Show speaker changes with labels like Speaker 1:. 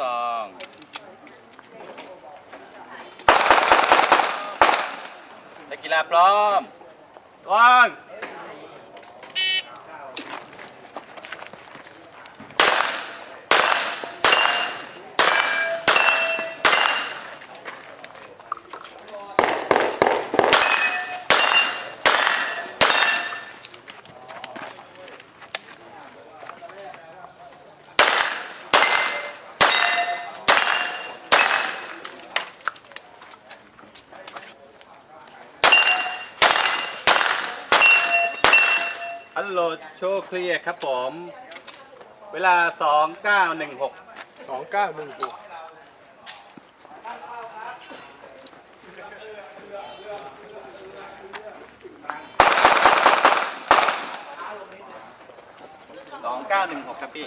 Speaker 1: ซองนักกีฬาพร้อมวาง ฮัลโหลโชว์เคลียร์ครับผม เวลา 2916
Speaker 2: สองเก้าหนึ่งหก
Speaker 1: 2916 ครับพี่